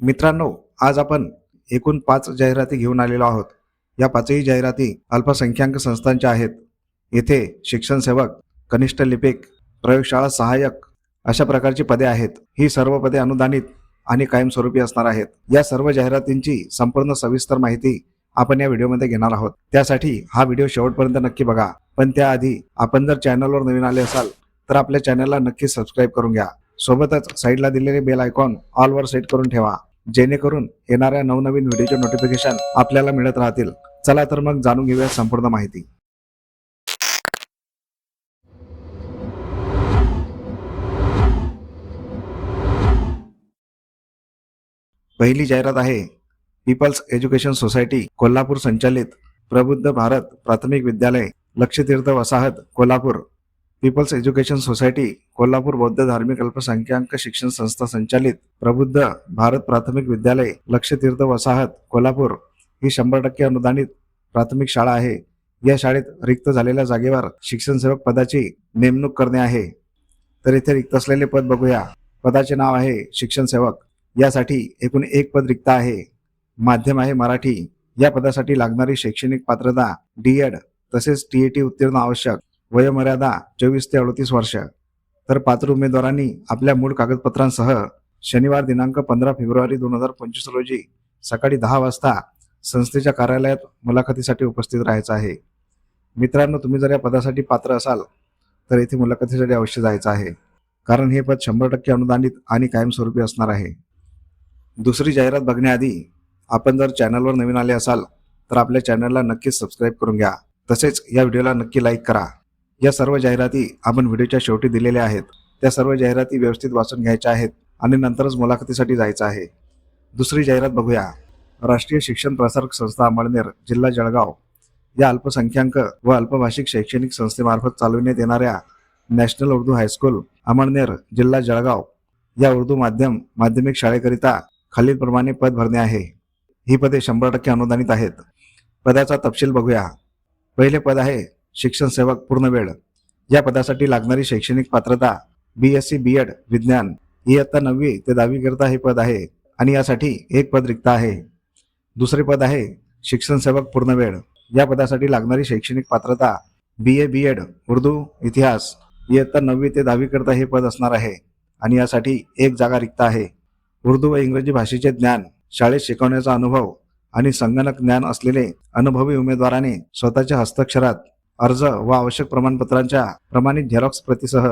मित्रांनो आज आपण एकूण पाच जाहिराती घेऊन आलेलो आहोत. या पाचही जाहिराती अल्पसंख्याक संस्थांच्या आहेत. येथे शिक्षण सेवक कनिष्ठ लिपिक प्रयोगशाळा सहाय्यक अशा प्रकारची पदे आहेत. ही सर्व पदे अनुदानित आणि कायमस्वरूपी असणार आहेत. या सर्व जाहिरातींची संपूर्ण सविस्तर माहिती आपण या व्हिडिओमध्ये घेणार आहोत. त्यासाठी हा व्हिडिओ शेवटपर्यंत नक्की बघा. पण त्याआधी आपण जर चॅनलवर नवीन आले असाल तर आपल्या चॅनलला नक्की सबस्क्राईब करून घ्या. सोबतच साईडला दिलेले बेल आयकॉन ऑलवर सेट करून ठेवा. जेणेकरून येणाऱ्या नवनवीन व्हिडिओचे नोटिफिकेशन आपल्याला मिळत राहतील. चला तर मग जाणून घेऊया संपूर्ण माहिती. पहिली जाहिरात आहे पीपल्स एज्युकेशन सोसायटी कोल्हापूर संचालित प्रबुद्ध भारत प्राथमिक विद्यालय लक्षतीर्थ वसाहत Kolhapur. People's education society Kolhapur बौद्ध धार्मिक अल्पसंख्याक शिक्षण संस्था संचालित प्रबुद्ध भारत प्राथमिक विद्यालय लक्षतीर्थ वसाहत कोल्हापूर ही शंभर टक्के अनुदानित प्राथमिक शाळा आहे. या शाळेत रिक्त झालेल्या जागेवर शिक्षण सेवक पदाची नेमणूक करणे आहे. तर इथे रिक्त असलेले पद बघूया. पदाचे नाव आहे शिक्षण सेवक. यासाठी एकूण एक पद रिक्त आहे. माध्यम आहे मराठी. या पदासाठी लागणारी शैक्षणिक पात्रता डी एड तसेच टी ए टी उत्तीर्ण आवश्यक. वयोमर्यादा चोवीस ते अडतीस वर्ष. तर पात्र उमेदवारांनी आपल्या मूळ कागदपत्रांसह शनिवार दिनांक पंधरा फेब्रुवारी दोन हजार पंचवीस रोजी सकाळी दहा वाजता संस्थेच्या कार्यालयात मुलाखतीसाठी उपस्थित राहायचं आहे. मित्रांनो तुम्ही जर या पदासाठी पात्र असाल तर येथे मुलाखतीसाठी अवश्य जायचं आहे. कारण हे पद शंभर टक्के अनुदानित आणि कायमस्वरूपी असणार आहे. दुसरी जाहिरात बघण्याआधी आपण जर चॅनलवर नवीन आले असाल तर आपल्या चॅनलला नक्कीच सबस्क्राईब करून घ्या. तसेच या व्हिडिओला नक्की लाईक करा. या सर्व जाहिराती आपण व्हिडिओच्या शेवटी दिलेल्या आहेत. त्या सर्व जाहिराती व्यवस्थित वाचून घ्यायच्या आहेत आणि नंतरच मुलाखतीसाठी जायचं आहे. दुसरी जाहिरात बघूया. राष्ट्रीय शिक्षण प्रसारक संस्था अमळनेर जिल्हा जळगाव. या अल्पसंख्याक व अल्पभाषिक शैक्षणिक संस्थेमार्फत चालविण्यात येणाऱ्या नॅशनल उर्दू हायस्कूल अमळनेर जिल्हा जळगाव. या उर्दू माध्यम माध्यमिक शाळेकरिता खालीलप्रमाणे पद भरणे आहे. ही पदे शंभर टक्के अनुदानित आहेत. पदाचा तपशील बघूया. पहिले पद आहे शिक्षण सेवक पूर्ण वेळ. या पदासाठी लागणारी शैक्षणिक पात्रता B S C B Ed विज्ञान इयत्ता नववी ते दहावी करता हे पद आहे आणि यासाठी एक पद रिक्त आहे. दुसरे पद आहे शिक्षण सेवक पूर्ण वेळ. या पदासाठी लागणारी शैक्षणिक पात्रता बी ए बी एड उर्दू इतिहास इयत्ता नववी ते दहावी करता हे पद असणार आहे आणि यासाठी एक जागा रिक्त आहे. उर्दू व इंग्रजी भाषेचे ज्ञान शाळेत शिकवण्याचा अनुभव आणि संगणक ज्ञान असलेले अनुभवी उमेदवाराने स्वतःच्या हस्ताक्षरात अर्ज व आवश्यक प्रमाणपत्रांच्या प्रमाणित झेरॉक्स प्रतीसह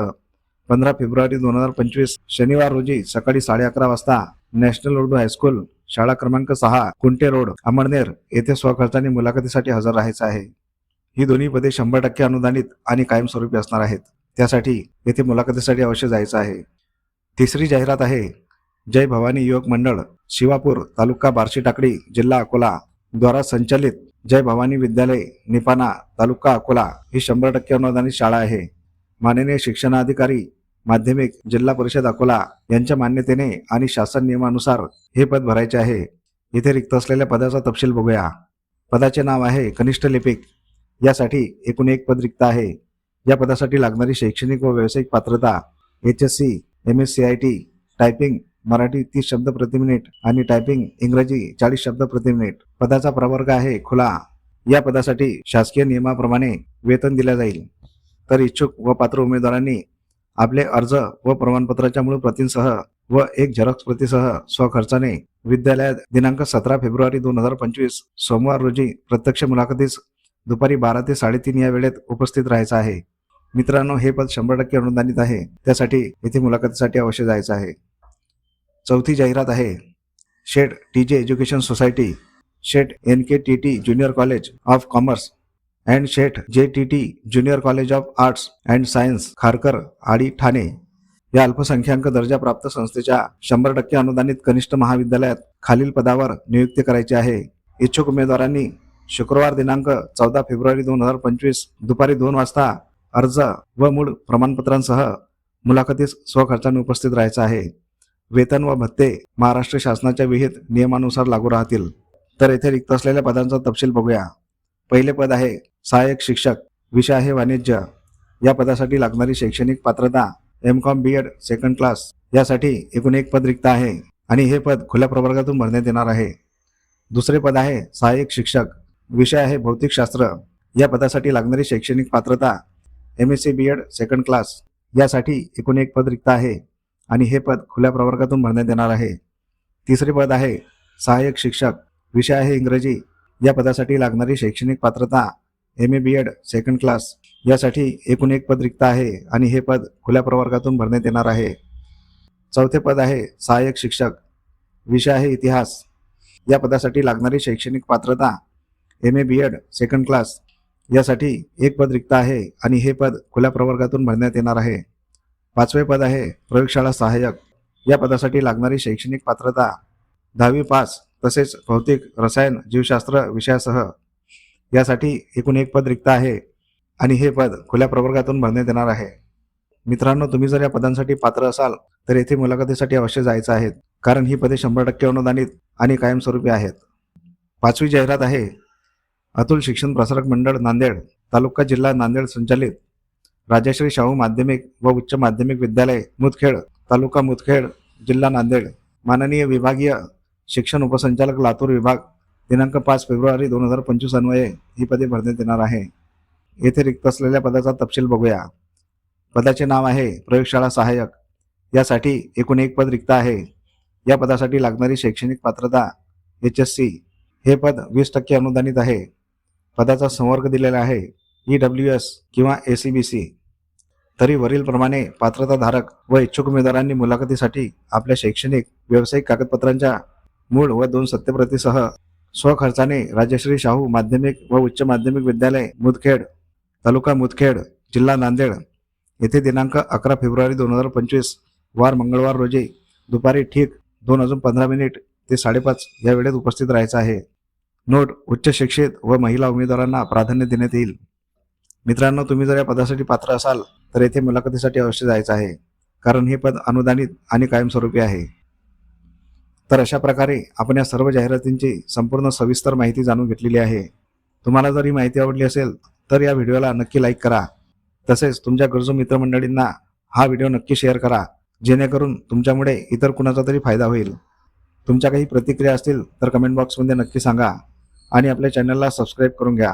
पंधरा फेब्रुवारी दोन हजार पंचवीस शनिवार रोजी सकाळी साडे अकरा वाजता नॅशनल उर्दू हायस्कूल शाळा क्रमांक सहा कुंटे रोड अमळनेर येथे स्वखर्चाने मुलाखतीसाठी हजर राहायचं आहे. ही दोन्ही पदे शंभर टक्के अनुदानित आणि कायमस्वरूपी असणार आहेत. त्यासाठी येथे मुलाखतीसाठी अवश्य जायचं आहे. तिसरी जाहिरात आहे जय भवानी युवक मंडळ शिवापूर तालुका बार्शी टाकडी जिल्हा अकोला. द्वारा संचालित जय भवानी विद्यालय निपाणा तालुका अकोला ही शंभर टक्के अनुदानित शाळा आहे. माननीय शिक्षणाधिकारी माध्यमिक जिल्हा परिषद अकोला यांच्या मान्यतेने आणि शासन नियमानुसार हे पद भरायचे आहे. इथे रिक्त असलेल्या पदाचा तपशील बघूया. पदाचे नाव आहे कनिष्ठ लिपिक. यासाठी एकूण एक पद रिक्त आहे. या पदासाठी लागणारी शैक्षणिक व व्यावसायिक पात्रता H S C M S C I T typing Marathi तीस शब्द प्रति मिनिट आणि टायपिंग इंग्रजी चाळीस शब्द प्रति मिनिट पदाचा प्रवर्ग आहे खुला. या पदासाठी शासकीय नियमाप्रमाणे वेतन दिले जाईल. तर इच्छुक व पात्र उमेदवारांनी आपले अर्ज व प्रमाणपत्राच्या मूळ प्रतींसह व एक झेरॉक्स प्रतीसह स्वखर्चाने विद्यालयात दिनांक सतरा फेब्रुवारी दोन हजार पंचवीस सोमवार रोजी प्रत्यक्ष मुलाखतीस दुपारी बारा ते साडेतीन या वेळेत उपस्थित राहायचं आहे. मित्रांनो हे पद शंभर टक्के अनुदानित आहे. त्यासाठी येथे मुलाखतीसाठी अवश्य जायचं आहे. चौथी जाहिरात आहे. Sheth T J education society Sheth N K T T junior college of commerce and Sheth J T T junior college of arts and science Kharkar Ali Thane. या अल्पसंख्याक दर्जाप्राप्त संस्थेच्या शंभर टक्के अनुदानित कनिष्ठ महाविद्यालयात खालील पदावर नियुक्ती करायची आहे. इच्छुक उमेदवारांनी शुक्रवार दिनांक चौदा फेब्रुवारी दोन हजार पंचवीस दुपारी दोन वाजता अर्ज व मूळ प्रमाणपत्रांसह मुलाखतीस स्वखर्चाने उपस्थित राहायचं आहे. वेतन व भत्ते महाराष्ट्र शासनाच्या विहित नियमानुसार लागू राहतील. तर येथे रिक्त असलेल्या पदांचा तपशील बघूया. पहिले पद आहे सहाय्यक शिक्षक विषय आहे वाणिज्य. या पदासाठी लागणारी शैक्षणिक पात्रता M Com B Ed second class यासाठी एकूण एक पद रिक्त आहे आणि हे पद खुल्या प्रवर्गातून भरण्यात येणार आहे. दुसरे पद आहे सहाय्यक शिक्षक विषय आहे भौतिकशास्त्र या पदासाठी लागणारी शैक्षणिक पात्रता M S C B Ed second class यासाठी एकूण एक पद रिक्त आहे. आणि हे पद खुल्या प्रवर्गातून भरण्यात येणार आहे. तिसरे पद आहे सहाय्यक शिक्षक. विषय आहे इंग्रजी. या पदासाठी लागणारी शैक्षणिक पात्रता M A B Ed second class यासाठी एकूण एक पद रिक्त आहे आणि हे पद खुल्या प्रवर्गातून भरण्यात येणार आहे. चौथे पद आहे सहाय्यक शिक्षक. विषय आहे इतिहास. या पदासाठी लागणारी शैक्षणिक पात्रता M A B Ed second class यासाठी एक पद रिक्त आहे आणि हे पद खुल्या प्रवर्गातून भरण्यात येणार आहे. पाचवे पद आहे प्रयोगशाळा सहाय्यक. या पदासाठी लागणारी शैक्षणिक पात्रता दहावी पास तसेच भौतिक रसायन जीवशास्त्र विषयासह यासाठी एकूण एक पद रिक्त आहे आणि हे पद खुल्या प्रवर्गातून भरण्यात येणार आहे. मित्रांनो तुम्ही जर या पदांसाठी पात्र असाल तर येथे मुलाखतीसाठी अवश्य जायचं आहे कारण ही पदे शंभर टक्के अनुदानित आणि कायमस्वरूपी आहेत. पाचवी जाहिरात आहे अतुल शिक्षण प्रसारक मंडळ नांदेड तालुका जिल्हा नांदेड संचालित राजश्री शाहू माध्यमिक व उच्च माध्यमिक विद्यालय मुदखेड तालुका मुदखेड जिल्हा नांदेड. माननीय विभागीय शिक्षण उपसंचालक लातूर विभाग दिनांक पाच फेब्रुवारी दोन हजार पंचवीस अन्वये ही पदे भरण्यात येणार आहे. येथे रिक्त असलेल्या पदाचा तपशील बघूया. पदाचे नाव आहे प्रयोगशाळा सहाय्यक. यासाठी एकूण एक पद रिक्त आहे. या पदासाठी लागणारी शैक्षणिक पात्रता एच एस सी हे पद वीस टक्के अनुदानित आहे. पदाचा संवर्ग दिलेला आहे. ई डब्ल्यू एस किंवा ए सी बी सी तरी वरीलप्रमाणे पात्रताधारक व इच्छुक उमेदवारांनी मुलाखतीसाठी आपल्या शैक्षणिक व्यावसायिक कागदपत्रांच्या मूळ व दोन सत्यप्रतीसह स्वखर्चाने राजश्री शाहू माध्यमिक व उच्च माध्यमिक विद्यालय मुदखेड तालुका मुदखेड जिल्हा नांदेड. येथे दिनांक अकरा फेब्रुवारी दोन हजार पंचवीस वार मंगळवार रोजी दुपारी ठीक दोन अजून पंधरा मिनिट ते साडेपाच या वेळेत उपस्थित राहायचं आहे. नोट उच्च शिक्षित व महिला उमेदवारांना प्राधान्य देण्यात येईल. मित्रांनो तुम्ही जर या पदासाठी पात्र असाल तर येथे मुलाखतीसाठी अवश्य जायचं आहे. कारण हे पद अनुदानित आणि कायमस्वरूपी आहे. तर अशा प्रकारे आपण या सर्व जाहिरातींची संपूर्ण सविस्तर माहिती जाणून घेतलेली आहे. तुम्हाला जर ही माहिती आवडली असेल तर या व्हिडिओला नक्की लाईक करा. तसेच तुमच्या गरजू मित्रमंडळींना हा व्हिडिओ नक्की शेअर करा जेणेकरून तुमच्यामुळे इतर कुणाचा तरी फायदा होईल. तुमच्या काही प्रतिक्रिया असतील तर कमेंट बॉक्समध्ये नक्की सांगा आणि आपल्या चॅनलला सबस्क्राईब करून घ्या.